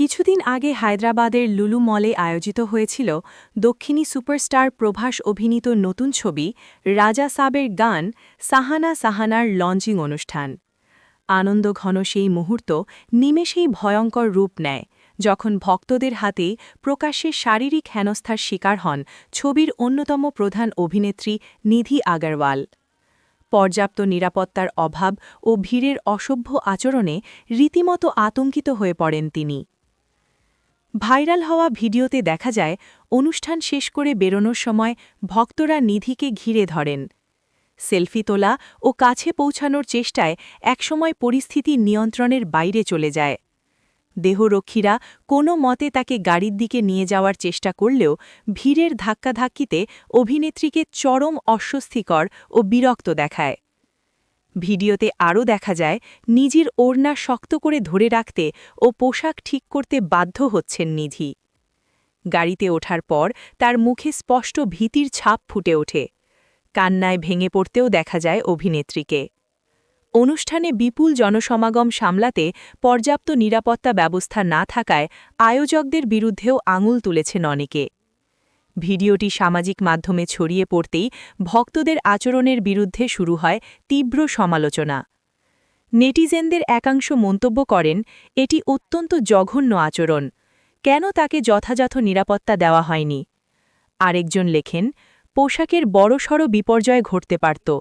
কিছুদিন আগে হায়দ্রাবাদের লুলু মলে আয়োজিত হয়েছিল দক্ষিণী সুপারস্টার প্রভাস অভিনীত নতুন ছবি রাজা সাবের গান সাহানা সাহানার লঞ্চিং অনুষ্ঠান। আনন্দঘন সেই মুহূর্ত নিমেষেই ভয়ঙ্কর রূপ নেয়, যখন ভক্তদের হাতে প্রকাশ্যে শারীরিক হেনস্থার শিকার হন ছবির অন্যতম প্রধান অভিনেত্রী নিধি আগারওয়াল। পর্যাপ্ত নিরাপত্তার অভাব ও ভিড়ের অসভ্য আচরণে রীতিমতো আতঙ্কিত হয়ে পড়েন তিনি। ভাইরাল হওয়া ভিডিওতে দেখা যায়, অনুষ্ঠান শেষ করে বেরোনোর সময় ভক্তরা নিধিকে ঘিরে ধরেন। সেলফি তোলা ও কাছে পৌঁছানোর চেষ্টায় একসময় পরিস্থিতি নিয়ন্ত্রণের বাইরে চলে যায়। দেহরক্ষীরা কোনো মতে তাকে গাড়ির দিকে নিয়ে যাওয়ার চেষ্টা করলেও ভিড়ের ধাক্কাধাক্কিতে অভিনেত্রীকে চরম অস্বস্তিকর ও বিরক্ত দেখায়। ভিডিওতে আরও দেখা যায়, নিজের ওড়না শক্ত করে ধরে রাখতে ও পোশাক ঠিক করতে বাধ্য হচ্ছেন নিধি। গাড়িতে ওঠার পর তার মুখে স্পষ্ট ভীতির ছাপ ফুটে ওঠে। কান্নায় ভেঙে পড়তেও দেখা যায় অভিনেত্রীকে। অনুষ্ঠানে বিপুল জনসমাগম সামলাতে পর্যাপ্ত নিরাপত্তা ব্যবস্থা না থাকায় আয়োজকদের বিরুদ্ধেও আঙুল তুলেছেন অনেকে ভিডিওটি সামাজিক মাধ্যমে ছড়িয়ে পড়তেই ভক্তদের আচরণের বিরুদ্ধে শুরু হয় তীব্র সমালোচনা। নেটিজেনদের একাংশ মন্তব্য করেন, এটি অত্যন্ত জঘন্য আচরণ। কেন তাকে যথাযথ নিরাপত্তা দেওয়া হয়নি? আরেকজন লেখেন, পোশাকের বড়সড় বিপর্যয় ঘটতে পারত।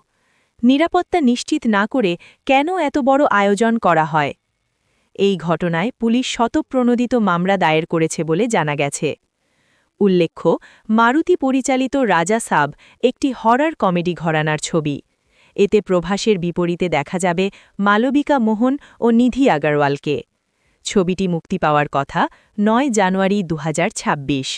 নিরাপত্তা নিশ্চিত না করে কেন এত বড় আয়োজন করা হয়? এই ঘটনায় পুলিশ শতপ্রণোদিত মামলা দায়ের করেছে বলে জানা গেছে। উল্লেখ্য, মারুতি পরিচালিত রাজা সাব একটি হরার কমেডি ঘরানার ছবি। এতে প্রভাসের বিপরীতে দেখা যাবে মালবিকা মোহন ও নিধি আগারওয়ালকে। ছবিটি মুক্তি পাওয়ার কথা নয় জানুয়ারি দু হাজার ছাব্বিশ।